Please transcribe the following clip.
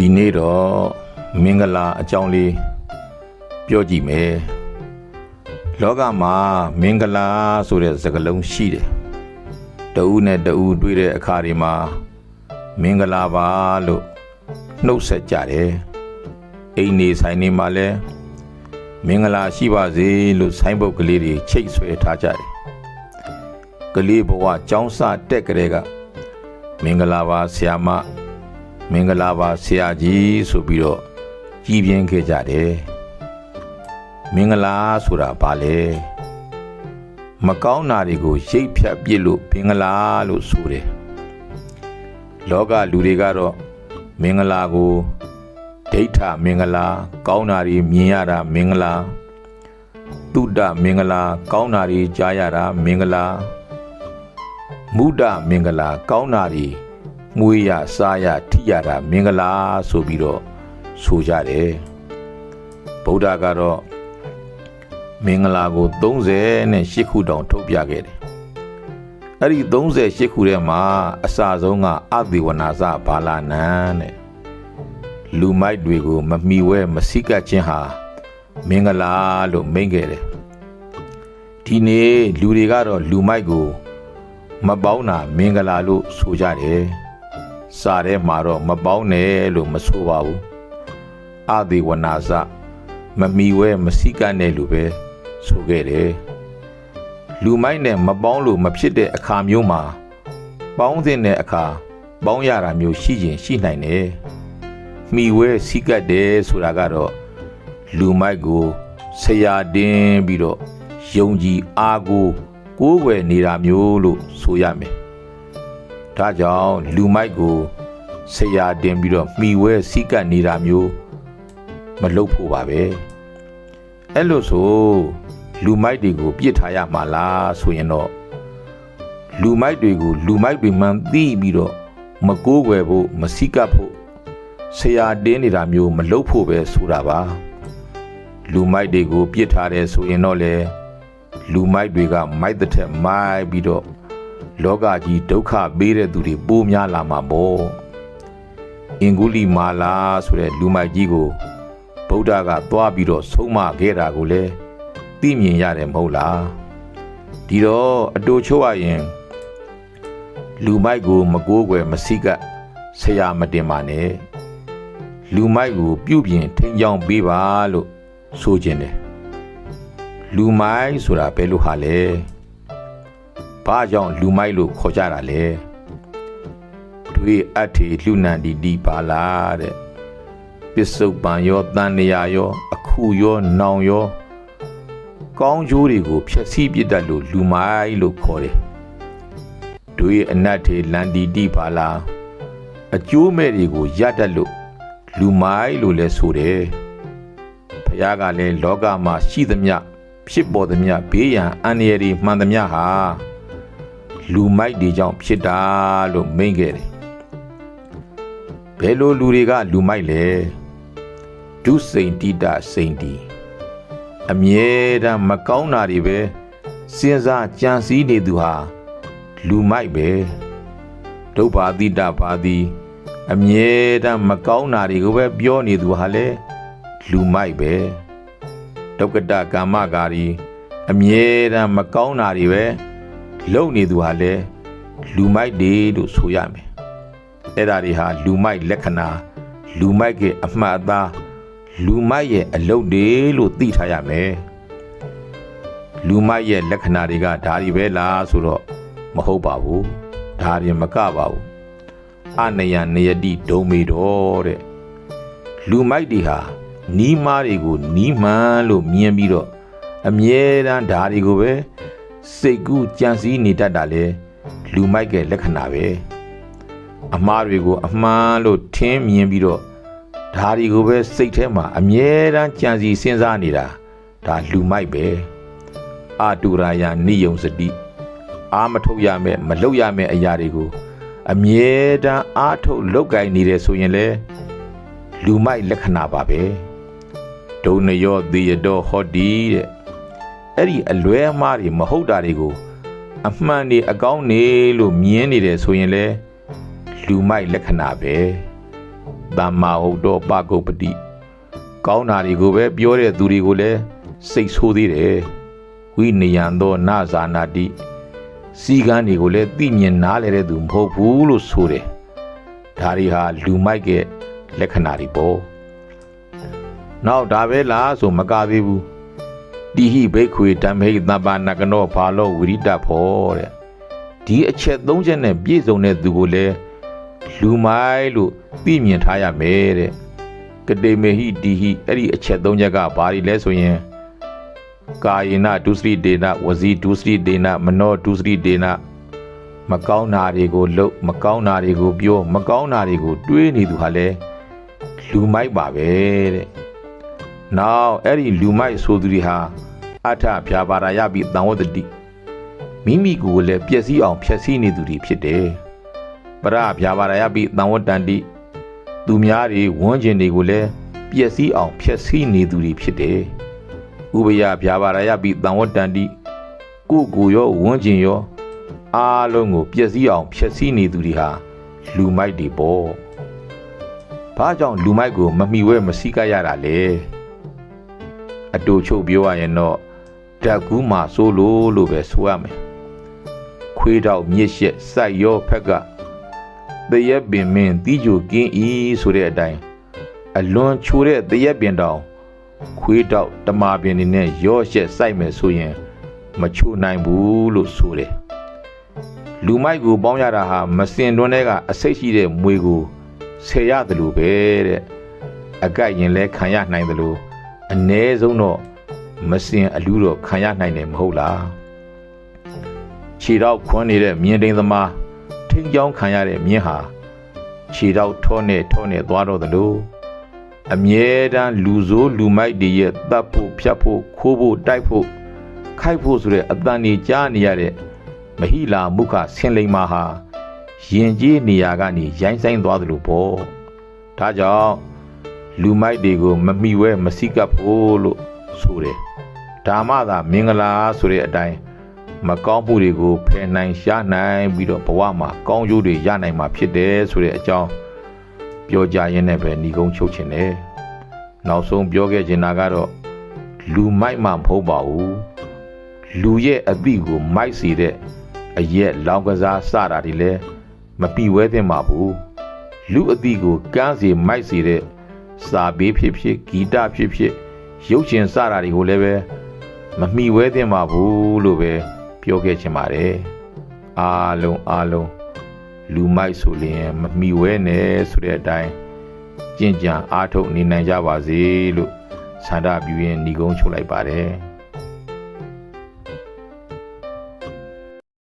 ဒီနေ့တော့မင်္ဂလာအကြောင်းလေးပြောကြည့်မယ်လောကမှာမင်္ဂလာဆိုတဲ့စကားလုံးရှိတယ်တဦးနဲ့တဦးတွေ့တဲ့အခါတွေမှာမင်္ဂလာပါလို့နှုတ်ဆက်ကြတယ်အိမ်နေဆိုင်နေမှာလဲမင်္ဂလာရှိပါစေလို့ဆိုင်းပုတ်ကလေးတွေချိတ်ဆွဲထားကြတယ်ကလေးဘဝကျောင်းစတက်ကြတဲ့ကမင်္ဂလာပါဆရာမ မင်္ဂလာပါဆရာကြီးဆိုပြီးတော့ကြည်ပြင်းခဲ့ကြတယ်မင်္ဂလာဆိုတာဘာလဲမကောင်းတာတွေကိုရိတ်ဖြတ်ပြစ်လို့မင်္ဂလာလို့ဆိုတယ်လောကလူတွေကတော့မင်္ဂလာကိုဒိဋ္ဌမင်္ဂလာ ကောင်းတာတွေမြင်ရတာမင်္ဂလာတုဒ္ဒမင်္ဂလာ ကောင်းတာတွေကြားရတာမင်္ဂလာမုဒ္ဒမင်္ဂလာ ကောင်းတာတွေ မွေးရစားရထိရတာမင်္ဂလာဆိုပြီးတော့ဆိုကြတယ်ဗုဒ္ဓကတော့မင်္ဂလာကို38ခုတောင်ထုတ်ပြခဲ့တယ်အဲ့ဒီ38ခုထဲမှာအစဆုံးကအဘိဝနာစဘာလာနံတဲ့လူမိုက်တွေကိုမမီဝဲမစိကတ်ခြင်းဟာမင်္ဂလာလို့မိန့်ခဲ့တယ်ဒီနေ့လူတွေကတော့လူမိုက်ကို မပေါင်းတာမင်္ဂလာလို့ဆိုကြတယ် စာထဲမှာတော့မပေါင်းနဲ့လို့မဆိုပါဘူးအသေးဝနာစမမီဝဲမစိကနဲ့လို့ပဲဆိုခဲ့တယ်လူမိုက်နဲ့မပေါင်းလို့မဖြစ်တဲ့အခါမျိုးမှာပေါင်းတဲ့အခါပေါင်းရတာမျိုးရှိရင်ရှိနိုင်တယ်မိဝဲစိကတ်တယ်ဆိုတာကတော့လူမိုက်ကိုဆရာတင်းပြီးတော့ယုံကြည်အားကိုကိုးကွယ်နေတာမျိုးလို့ဆိုရမယ် ဒါကြောင့်လူမိုက်ကိုဆရာတင်ပြီးတော့မှီဝဲစိကတ်နေတာမျိုးမလုပ်ဖို့ပါပဲအဲ့လို့ဆိုလူမိုက်တွေကိုပြစ်ထားရမှာလားဆိုရင်တော့လူမိုက်တွေကိုလူမိုက်တွေမှန်သိပြီးတော့မကိုးကွယ်ဖို့မစိကတ်ဖို့ဆရာတင်းနေတာမျိုးမလုပ်ဖို့ပဲဆိုတာပါလူမိုက်တွေကိုပြစ်ထားတယ်ဆိုရင်တော့လေလူမိုက်တွေကမိုက်တဲ့ထက်မိုက်ပြီးတော့ လောကကြီးဒုက္ခပေးတဲ့သူတွေပိုများလာမှာပေါ့အင်္ဂုလိမာလာဆိုတဲ့လူမိုက်ကြီးကိုဗုဒ္ဓကသွားပြီးတော့ဆုံးမခဲ့တာကိုလည်းသိမြင်ရတယ်မဟုတ်လားဒီတော့အတူချိုးရရင်လူမိုက်ကိုမကိုးကွယ်မစိကပ်ဆရာမတင်ပါနဲ့လူမိုက်ကိုပြုပြင်ထိန်ကြောင်ပေးပါလို့ဆိုခြင်းတယ်လူမိုက်ဆိုတာဘယ်လိုဟာလဲ ဘာကြောင့်လူမိုက်လို့ခေါ်ကြတာလဲတွေအထေလူနန္ဒီဒီပါလားတဲ့ပစ္စုပန်ရောတန်နေရာရော အခုရောနောင်ရော ကောင်းကျိုးတွေကိုဖျက်ဆီးပစ်တတ်လို့လူမိုက်လို့ခေါ်တယ်တွေအနတ်ထေလန္ဒီတိပါလားအကျိုးမဲ့တွေကိုရတတ်လို့လူမိုက်လို့လည်းဆိုတယ်ဖခင်ကလည်းလောကမှာရှိသမျှဖြစ်ပေါ်သမျှဘေးရန်အန္တရာယ်တွေမှန်သမျှဟာ လူမိုက်တွေကြောင့်ဖြစ်တာလို့မိန့်ခဲ့တယ်ဘယ်လိုလူတွေကလူမိုက်လဲဒုစိန်တိတစိန်တီအမြဲတမ်းမကောင်းတာတွေပဲစဉ်းစားကြံစည်နေသူဟာလူမိုက်ပဲဒုဗ္ဗာတိတဘာတိအမြဲတမ်းမကောင်းတာတွေကိုပဲပြောနေသူဟာလေလူမိုက်ပဲဒုက္ကတကာမဂါရီအမြဲတမ်းမကောင်းတာတွေပဲ လုံနေသူဟာလဲလူမိုက်တွေလို့ဆိုရမယ်အဲ့ဒါတွေဟာလူမိုက်လက္ခဏာလူမိုက်ရဲ့အမှတ်အသားလူမိုက်ရဲ့အလုပ်တွေလို့သိထားရမယ်လူမိုက်ရဲ့လက္ခဏာတွေကဒါတွေပဲလားဆိုတော့မဟုတ်ပါဘူးဒါတွေမကပါဘူးအနယနယတိဒုံမေတော်တဲ့လူမိုက်တွေဟာနီးမားတွေကိုနီးမှန်လို့မြင်ပြီးတော့အမြဲတမ်းဓာတွေကိုပဲ စိတ်ကူးကြံစည်နေတတ်တာလေလူမိုက်ကလက္ခဏာပဲအမားတွေကိုအမှန်လို့ထင်းမြင်ပြီးတော့ဓာတွေကိုပဲစိတ်ထဲမှာအမြဲတမ်းကြံစည်စဉ်းစားနေတာဒါလူမိုက်ပဲအတူရာယနိယုံစတိအာမထုတ်ရမယ်မလုပ်ရမယ်အရာတွေကိုအမြဲတမ်းအားထုတ်လောက်ကင်နေတယ်ဆိုရင်လေလူမိုက်လက္ခဏာပါပဲဒုံနယောသေယတော်ဟောတိတဲ့ အဲ့ဒီအလွဲအမှားတွေမဟုတ်တာတွေကိုအမှန်တွေအကောင်းနေလို့မြင်နေတယ်ဆိုရင်လေလူမိုက်လက္ခဏာပဲသမ္မာဟုတ်တော်ပကုပ္ပတိကောင်းတာတွေကိုပဲပြောတဲ့သူတွေကိုလည်းစိတ်ဆိုးသေးတယ်ဝိနယံသောနာဇာနာတိစီကံတွေကိုလည်းသိမြင်နားလည်တဲ့သူမဟုတ်ဘူးလို့ဆိုတယ်ဒါတွေဟာလူမိုက်ကလက္ခဏာတွေပေါ့နောက်ဒါပဲလားဆိုမကသေးဘူး တိဟိဘိက္ခွေတံမိတ်သဗ္ဗနကနောဘာလောဝိရိတဖောတဲ့ဒီအချက်သုံးချက်နဲ့ပြည့်စုံတဲ့သူကိုလည်းလူမိုက်လို့သိမြင်ထားရမယ်တဲ့ကတိမေဟိတိဟိအဲ့ဒီအချက်သုံးချက်ကဘာတွေလဲဆိုရင်ကာယေနဒုစရိဒေနဝစီဒုစရိဒေနမနောဒုစရိဒေနမကောင်းတာတွေကိုလှုပ်မကောင်းတာတွေကိုပြော မကောင်းတာတွေကိုတွေးနေသူဟာလဲလူမိုက်ပါပဲတဲ့ နောက်အဲ့ဒီလူမိုက်ဆိုသူတွေဟာအထဖြာပါရယပိတံဝတ္တိမိမိကိုယ်လည်းပျက်စီးအောင်ဖျက်ဆီးနေသူတွေဖြစ်တယ်ပရဖြာပါရယပိတံဝတ္တန္တိသူများတွေဝန်းကျင်တွေကိုလည်းပျက်စီးအောင်ဖျက်ဆီးနေသူတွေဖြစ်တယ်ဥပယဖြာပါရယပိတံဝတ္တန္တိကိုယ်ကိုယ်ရောဝန်းကျင်ရောအားလုံးကိုပျက်စီးအောင်ဖျက်ဆီးနေသူတွေဟာလူမိုက်တွေပေါ့ဘာကြောင့်လူမိုက်ကိုမမှီဝဲမစည်းကပ်ရတာလဲ အတူချုပ်ပြောရရင်တော့ဓာတ်ကူးမှာစိုးလို့လို့ပဲဆိုရမယ်ခွေးတော့မြစ်ရှက်စိုက်ရောဖက်ကတရက်ပင်မင်းတီးကြိုကင်းဤဆိုတဲ့အတိုင်းအလွန်ချိုတဲ့တရက်ပင်တောင်ခွေးတော့တမာပင်နေနဲ့ရောရှက်စိုက်မယ်ဆိုရင် မချိုနိုင်ဘူးလို့ဆိုတယ်လူမိုက်ကိုပေါင်းရတာဟာမစင်တွန်းတဲ့ကအစိတ်ရှိတဲ့မွေကိုဆယ်ရတယ်လို့ပဲတဲ့အကက်ရင်လဲခံရနိုင်တယ်လို့ အ ਨੇ ဆုံးတော့မစင်အလူးတော့ခံရနိုင်တယ်မဟုတ်လားခြေတော့ခွန်းနေတဲ့မြင်းတိန်သမားထိန်ချောင်းခံရတဲ့မြင်းဟာခြေတော့ထောနဲ့ထောနဲ့သွားတော့တယ်လို့အမြဲတမ်းလူဆိုးလူမိုက်တွေရဲ့တပ်ဖို့ဖြတ်ဖို့ခိုးဖို့တိုက်ဖို့ခိုက်ဖို့ဆိုတဲ့အတန်ကြီးကြားနေရတဲ့မဟိလာမုခဆင်လိမ်မာဟာရင်ကြီးနေရာကနေရိုင်းဆိုင်သွားသလိုပေါ့ဒါကြောင့် လူမိုက်တွေကိုမမိဝဲမစိကပ်ဖို့လို့ဆိုတယ်ဒါမှသာမင်္ဂလာဆိုတဲ့အတိုင်းမကောင်းမှုတွေကိုဖယ်နိုင်ရှားနိုင်ပြီးတော့ဘဝမှာကောင်းကျိုးတွေရနိုင်မှာဖြစ်တယ်ဆိုတဲ့အကြောင်းပြောကြရင်းနဲ့ပဲညီကုန်းချုပ်ခြင်းတယ်နောက်ဆုံးပြောခဲ့ချင်တာကတော့လူမိုက်မှမဟုတ်ပါဘူးလူရဲ့အသည့်ကိုမိုက်စီတဲ့အရက်လောင်ကစားစတာတွေလည်းမပြီဝဲသင့်ပါဘူးလူအသည့်ကိုကန်းစီမိုက်စီတဲ့ စာပေးဖြစ်ဖြစ်ဂီတဖြစ်ဖြစ်ရုပ်ရှင်စတာတွေကိုလည်းပဲမမီဝဲသင့်ပါဘူးလို့ပဲပြောခဲ့ချင်ပါတယ်အားလုံးအားလုံးလူမိုက်ဆိုရင်မမီဝဲနဲ့ဆိုတဲ့အတိုင်းကြင်ကြံအားထုတ်နေနိုင်ကြပါစေလို့ဆန္ဒပြုရင်ညီကုန်းချုပ်လိုက်ပါတယ်